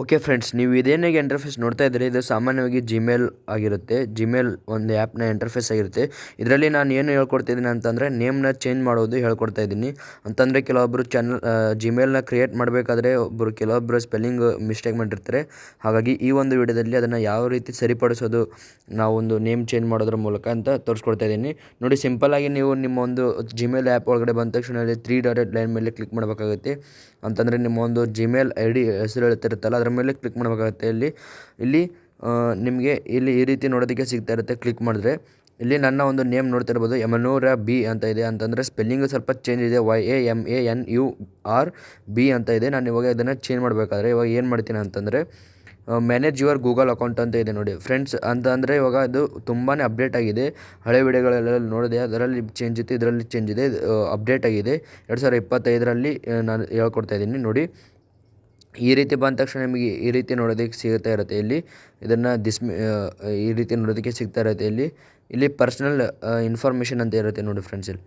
Okay friends ನೀವು ಇದೇನಾಗಿ interface ನೋಡ್ತಾ ಇದ್ದೀರಿ, ಇದು ಸಾಮಾನ್ಯವಾಗಿ ಜಿಮೇಲ್ ಆಗಿರುತ್ತೆ. ಜಿಮೇಲ್ ಒಂದು ಆ್ಯಪ್ನ ಇಂಟರ್ಫೇಸ್ ಆಗಿರುತ್ತೆ. ಇದರಲ್ಲಿ ನಾನು ಏನು ಹೇಳ್ಕೊಡ್ತಿದ್ದೀನಿ ಅಂತಂದರೆ ನೇಮ್ನ ಚೇಂಜ್ ಮಾಡೋದು ಹೇಳ್ಕೊಡ್ತಾ ಇದ್ದೀನಿ. ಅಂತಂದರೆ ಕೆಲವೊಬ್ಬರು ಚಾನಲ್ ಜಿಮೇಲ್ನ ಕ್ರಿಯೇಟ್ ಮಾಡಬೇಕಾದ್ರೆ ಒಬ್ಬರು ಕೆಲವೊಬ್ಬರು ಸ್ಪೆಲ್ಲಿಂಗ್ ಮಿಸ್ಟೇಕ್ ಮಾಡಿರ್ತಾರೆ. ಹಾಗಾಗಿ ಈ ಒಂದು ವಿಡಿಯೋದಲ್ಲಿ ಅದನ್ನು ಯಾವ ರೀತಿ ಸರಿಪಡಿಸೋದು, ನಾವೊಂದು ನೇಮ್ ಚೇಂಜ್ ಮಾಡೋದ್ರ ಮೂಲಕ ಅಂತ ತೋರಿಸ್ಕೊಡ್ತಾ ಇದ್ದೀನಿ. ನೋಡಿ ಸಿಂಪಲ್ಲಾಗಿ ನೀವು ನಿಮ್ಮ ಒಂದು ಜಿಮೇಲ್ ಆ್ಯಪ್ ಒಳಗಡೆ ಬಂದ ತಕ್ಷಣ ಅಲ್ಲಿ ತ್ರೀ ಡಾಟೆಡ್ ಲೈನ್ ಮೇಲೆ ಕ್ಲಿಕ್ ಮಾಡಬೇಕಾಗುತ್ತೆ. ಅಂತಂದರೆ, ನಿಮ್ಮ ಒಂದು ಜಿಮೇಲ್ ಐ ಡಿ ಹೆಸರು ಹೇಳ್ತಿರುತ್ತಲ್ಲ ಅದರ ಮೇಲೆ ಕ್ಲಿಕ್ ಮಾಡಬೇಕಾಗುತ್ತೆ. ಇಲ್ಲಿ ಇಲ್ಲಿ ನಿಮಗೆ ಇಲ್ಲಿ ಈ ರೀತಿ ನೋಡೋದಕ್ಕೆ ಸಿಗ್ತಾ ಇರುತ್ತೆ. ಕ್ಲಿಕ್ ಮಾಡಿದ್ರೆ ಇಲ್ಲಿ ನನ್ನ ಒಂದು ನೇಮ್ ನೋಡ್ತಿರ್ಬೋದು ಯಮನೂರ ಬಿ ಅಂತ ಇದೆ. ಅಂತಂದರೆ ಸ್ಪೆಲ್ಲಿಂಗ್ ಸ್ವಲ್ಪ ಚೇಂಜ್ ಇದೆ. Y A M A N U R B ಅಂತ ಇದೆ. ನಾನು ಇವಾಗ ಇದನ್ನು ಚೇಂಜ್ ಮಾಡಬೇಕಾದ್ರೆ ಇವಾಗ ಏನು ಮಾಡ್ತೀನಿ ಅಂತಂದರೆ ಮ್ಯಾನೇಜ್ ಯುವರ್ ಗೂಗಲ್ ಅಕೌಂಟ್ ಅಂತ ಇದೆ ನೋಡಿ. ಫ್ರೆಂಡ್ಸ್ ಅಂತ ಅಂದರೆ ಇವಾಗ ಅದು ತುಂಬಾ ಅಪ್ಡೇಟ್ ಆಗಿದೆ. ಹಳೆ ವಿಡಿಯೋಗಳೆಲ್ಲ ನೋಡಿದೆ. ಅದರಲ್ಲಿ ಚೇಂಜ್ ಇತ್ತು. ಇದರಲ್ಲಿ ಚೇಂಜ್ ಇದೆ. ಅಪ್ಡೇಟ್ ಆಗಿದೆ. ಎರಡು ಸಾವಿರದ ಇಪ್ಪತ್ತೈದರಲ್ಲಿ ನಾನು ಹೇಳ್ಕೊಡ್ತಾ ಇದ್ದೀನಿ ನೋಡಿ. ಈ ರೀತಿ ಬಂದ ತಕ್ಷಣ ನಿಮಗೆ ಈ ರೀತಿ ನೋಡೋದಕ್ಕೆ ಸಿಗ್ತಾ ಇರುತ್ತೆ. ಇಲ್ಲಿ ಇದನ್ನು ದಿಸ್ ಈ ರೀತಿ ನೋಡೋದಕ್ಕೆ ಸಿಗ್ತಾ ಇರುತ್ತೆ. ಇಲ್ಲಿ ಇಲ್ಲಿ ಪರ್ಸ್ನಲ್ ಇನ್ಫಾರ್ಮೇಷನ್ ಅಂತ ಇರುತ್ತೆ ನೋಡಿ ಫ್ರೆಂಡ್ಸ್ ಇಲ್ಲಿ.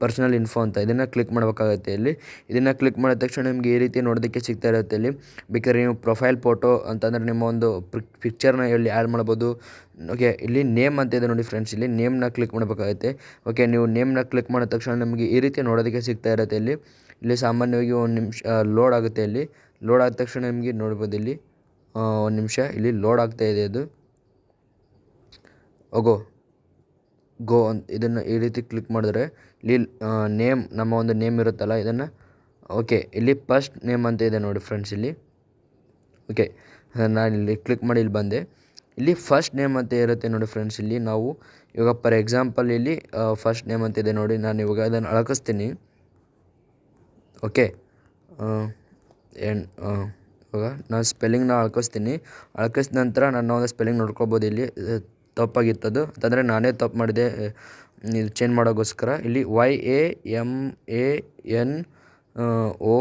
ಪರ್ಸ್ನಲ್ ಇನ್ಫೋ ಅಂತ. ಇದನ್ನು ಕ್ಲಿಕ್ ಮಾಡಬೇಕಾಗುತ್ತೆ ಇಲ್ಲಿ. ಇದನ್ನು ಕ್ಲಿಕ್ ಮಾಡಿದ ತಕ್ಷಣ ನಿಮಗೆ ಈ ರೀತಿ ನೋಡೋದಕ್ಕೆ ಸಿಗ್ತಾ ಇರುತ್ತೆ ಇಲ್ಲಿ. ಬೇಕಾದ್ರೆ ನೀವು ಪ್ರೊಫೈಲ್ ಫೋಟೋ ಅಂತಂದರೆ ನಿಮ್ಮ ಒಂದು ಪಿಕ್ಚರ್ನ ಇಲ್ಲಿ ಆ್ಯಡ್ ಮಾಡ್ಬೋದು. ಓಕೆ ಇಲ್ಲಿ ನೇಮ್ ಅಂತ ಇದೆ ನೋಡಿ ಫ್ರೆಂಡ್ಸ್ ಇಲ್ಲಿ. ನೇಮ್ನ ಕ್ಲಿಕ್ ಮಾಡಬೇಕಾಗುತ್ತೆ. ಓಕೆ ನೀವು ನೇಮ್ನ ಕ್ಲಿಕ್ ಮಾಡಿದ ತಕ್ಷಣ ನಿಮಗೆ ಈ ರೀತಿ ನೋಡೋದಕ್ಕೆ ಸಿಗ್ತಾ ಇರುತ್ತೆ ಇಲ್ಲಿ. ಇಲ್ಲಿ ಸಾಮಾನ್ಯವಾಗಿ ಒಂದು ನಿಮಿಷ ಲೋಡ್ ಆಗುತ್ತೆ ಇಲ್ಲಿ. ಲೋಡ್ ಆದ ತಕ್ಷಣ ನಿಮಗೆ ನೋಡ್ಬೋದು ಇಲ್ಲಿ. ಒಂದು ನಿಮಿಷ, ಇಲ್ಲಿ ಲೋಡ್ ಆಗ್ತಾ ಇದೆ ಅದು. ಹೋಗೋ. ಗೋ ಅಂತ ಇದನ್ನು ಈ ರೀತಿ ಕ್ಲಿಕ್ ಮಾಡಿದ್ರೆ ಇಲ್ಲಿ ನೇಮ್, ನಮ್ಮ ಒಂದು ನೇಮ್ ಇರುತ್ತಲ್ಲ ಇದನ್ನು. ಓಕೆ, ಇಲ್ಲಿ ಫಸ್ಟ್ ನೇಮ್ ಅಂತ ಇದೆ ನೋಡಿ ಫ್ರೆಂಡ್ಸ್ ಇಲ್ಲಿ. ಓಕೆ, ನಾನು ಇಲ್ಲಿ ಕ್ಲಿಕ್ ಮಾಡಿ ಇಲ್ಲಿ ಬಂದೆ. ಇಲ್ಲಿ ಫಸ್ಟ್ ನೇಮ್ ಅಂತ ಇರುತ್ತೆ ನೋಡಿ ಫ್ರೆಂಡ್ಸ್ ಇಲ್ಲಿ. ನಾವು ಇವಾಗ ಫಾರ್ ಎಕ್ಸಾಂಪಲ್ ಇಲ್ಲಿ ಫಸ್ಟ್ ನೇಮ್ ಅಂತ ಇದೆ ನೋಡಿ. ನಾನು ಇವಾಗ ಅದನ್ನು ಅಳಕಿಸ್ತೀನಿ. ಓಕೆ ಎನ್ ಇವಾಗ ನಾನು ಸ್ಪೆಲ್ಲಿಂಗ್ನ ಅಳ್ಕಿಸ್ತೀನಿ. ಅಳ್ಕಿಸಿದ ನಂತರ ನಾನು ಒಂದು ಸ್ಪೆಲ್ಲಿಂಗ್ ನೋಡ್ಕೋಬೋದು ಇಲ್ಲಿ. ತಪ್ಪಾಗಿತ್ತದು. ಅಂತಂದರೆ ನಾನೇ ತಪ್ಪು ಮಾಡಿದೆ ಇದು ಚೇಂಜ್ ಮಾಡೋಕ್ಕೋಸ್ಕರ. ಇಲ್ಲಿ Y A M A N O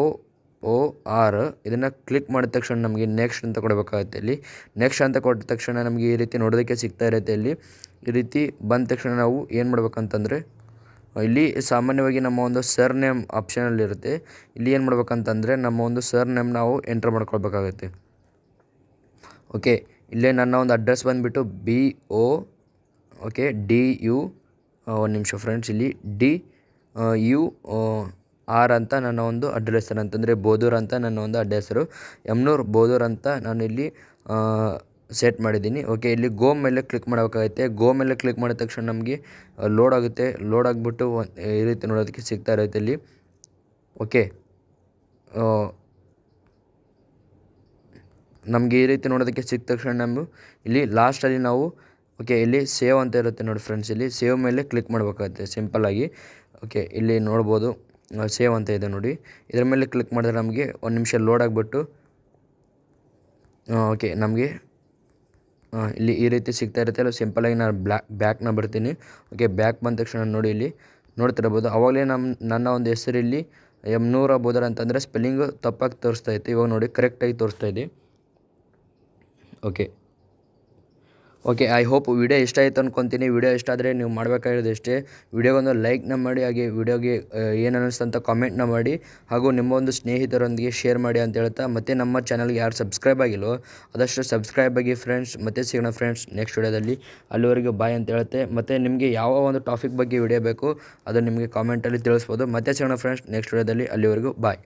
O R ಇದನ್ನು ಕ್ಲಿಕ್ ಮಾಡಿದ ತಕ್ಷಣ ನಮಗೆ ನೆಕ್ಸ್ಟ್ ಅಂತ ಕೊಡಬೇಕಾಗುತ್ತೆ ಇಲ್ಲಿ. ನೆಕ್ಸ್ಟ್ ಅಂತ ಕೊಟ್ಟ ತಕ್ಷಣ ನಮಗೆ ಈ ರೀತಿ ನೋಡೋದಕ್ಕೆ ಸಿಗ್ತಾ ಇರುತ್ತೆ ಇಲ್ಲಿ. ಈ ರೀತಿ ಬಂದ ತಕ್ಷಣ ನಾವು ಏನು ಮಾಡ್ಬೇಕಂತಂದರೆ ಇಲ್ಲಿ ಸಾಮಾನ್ಯವಾಗಿ ನಮ್ಮ ಒಂದು ಸರ್ ನೇಮ್ ಆಪ್ಷನಲ್ಲಿರುತ್ತೆ ಇಲ್ಲಿ ಏನು ಮಾಡ್ಬೇಕಂತಂದರೆ ನಮ್ಮ ಒಂದು ಸರ್ ನೇಮ್ ನಾವು ಎಂಟ್ರ್ ಮಾಡ್ಕೊಳ್ಬೇಕಾಗತ್ತೆ. ಓಕೆ ಇಲ್ಲೇ ನನ್ನ ಒಂದು ಅಡ್ರೆಸ್ ಬಂದುಬಿಟ್ಟು B O okay D U ಒಂದು ನಿಮಿಷ ಫ್ರೆಂಡ್ಸ್ ಇಲ್ಲಿ ಡಿ ಯು ಆರ್ ಅಂತ ನನ್ನ ಒಂದು ಅಡ್ರೆಸ್ ಅಂತಂದರೆ ಬೋದೂರ್ ಅಂತ ನನ್ನ ಒಂದು ಅಡ್ಡ ಹೆಸರು ಯಮ್ನೂರ್ ಬೋದೂರ್ ಅಂತ ನಾನು ಇಲ್ಲಿ ಸೆಟ್ ಮಾಡಿದ್ದೀನಿ. ಓಕೆ ಇಲ್ಲಿ ಗೋ ಮೇಲೆ ಕ್ಲಿಕ್ ಮಾಡಬೇಕಾಗುತ್ತೆ. ಗೋ ಮೇಲೆ ಕ್ಲಿಕ್ ಮಾಡಿದ ತಕ್ಷಣ ನಮಗೆ ಲೋಡ್ ಆಗುತ್ತೆ. ಲೋಡ್ ಆಗಿಬಿಟ್ಟು ಈ ರೀತಿ ನೋಡೋದಕ್ಕೆ ಸಿಗ್ತಾ ಇರುತ್ತೆ ಇಲ್ಲಿ. ಓಕೆ ನಮಗೆ ಈ ರೀತಿ ನೋಡೋದಕ್ಕೆ ಸಿಕ್ಕ ತಕ್ಷಣ ನಾವು ಇಲ್ಲಿ ಲಾಸ್ಟಲ್ಲಿ ನಾವು ಓಕೆ ಇಲ್ಲಿ ಸೇವ್ ಅಂತ ಇರುತ್ತೆ ನೋಡಿ ಫ್ರೆಂಡ್ಸ್ ಇಲ್ಲಿ ಸೇವ್ ಮೇಲೆ ಕ್ಲಿಕ್ ಮಾಡಬೇಕಾಗುತ್ತೆ ಸಿಂಪಲ್ಲಾಗಿ ಓಕೆ ಇಲ್ಲಿ ನೋಡ್ಬೋದು ಸೇವ್ ಅಂತ ಇದೆ ನೋಡಿ. ಇದರ ಮೇಲೆ ಕ್ಲಿಕ್ ಮಾಡಿದ್ರೆ ನಮಗೆ ಒಂದು ನಿಮಿಷ ಲೋಡ್ ಆಗಿಬಿಟ್ಟು ಓಕೆ ನಮಗೆ ಇಲ್ಲಿ ಈ ರೀತಿ ಸಿಗ್ತಾ ಇರುತ್ತೆ. ಅಲ್ಲ ಸಿಂಪಲಾಗಿ ನಾನು ಬ್ಲ್ಯಾಕ್ ಬ್ಯಾಕ್ನ ಬರ್ತೀನಿ. ಓಕೆ ಬ್ಯಾಕ್ ಬಂದ ತಕ್ಷಣ ನೋಡಿ ಇಲ್ಲಿ ನೋಡ್ತಿರ್ಬೋದು ಅವಾಗಲೇ ನಮ್ಮ ನನ್ನ ಒಂದು ಹೆಸರು ಇಲ್ಲಿ ಎಮ್ನೂರ ಬೋದರ್ ಅಂತಂದರೆ ಸ್ಪೆಲ್ಲಿಂಗು ತಪ್ಪಾಗಿ ತೋರಿಸ್ತಾ ಇತ್ತು. ಇವಾಗ ನೋಡಿ ಕರೆಕ್ಟಾಗಿ ತೋರಿಸ್ತಾ ಇದೆ. Okay okay I hope video ಇಷ್ಟ ಆಯಿತು ಅಂದ್ಕೊತೀನಿ ವಿಡಿಯೋ ಇಷ್ಟ ಆದರೆ ನೀವು ಮಾಡಬೇಕಾಗಿರೋದು ಇಷ್ಟೇ. ವಿಡಿಯೋಗೊಂದು ಲೈಕ್ನ ಮಾಡಿ, ಹಾಗೆ ವಿಡಿಯೋಗೆ ಏನು ಅನ್ನಿಸ್ತು ಅಂತ ಕಾಮೆಂಟ್ನ ಮಾಡಿ, ಹಾಗೂ ನಿಮ್ಮ ಒಂದು ಸ್ನೇಹಿತರೊಂದಿಗೆ ಶೇರ್ ಮಾಡಿ ಅಂತ ಹೇಳ್ತಾ, ಮತ್ತು ನಮ್ಮ ಚಾನಲ್ಗೆ ಯಾರು ಸಬ್ಸ್ಕ್ರೈಬ್ ಆಗಿಲ್ಲೋ ಅದಷ್ಟು ಸಬ್ಸ್ಕ್ರೈಬ್ ಆಗಿ ಫ್ರೆಂಡ್ಸ್ ಮತ್ತೆ ಸಿಗೋಣ ಫ್ರೆಂಡ್ಸ್ ನೆಕ್ಸ್ಟ್ ವಿಡಿಯೋದಲ್ಲಿ ಅಲ್ಲಿವರೆಗೂ ಬಾಯ್ ಅಂತ ಹೇಳುತ್ತೆ. ಮತ್ತು ನಿಮಗೆ ಯಾವ ಒಂದು ಟಾಪಿಕ್ ಬಗ್ಗೆ ವಿಡಿಯೋ ಬೇಕು ಅದನ್ನು ನಿಮಗೆ ಕಾಮೆಂಟಲ್ಲಿ ತಿಳಿಸ್ಬೋದು. ಮತ್ತೆ ಸಿಗೋಣ ಫ್ರೆಂಡ್ಸ್ ನೆಕ್ಸ್ಟ್ ವಿಡಿಯೋದಲ್ಲಿ ಅಲ್ಲಿವರೆಗೂ ಬಾಯ್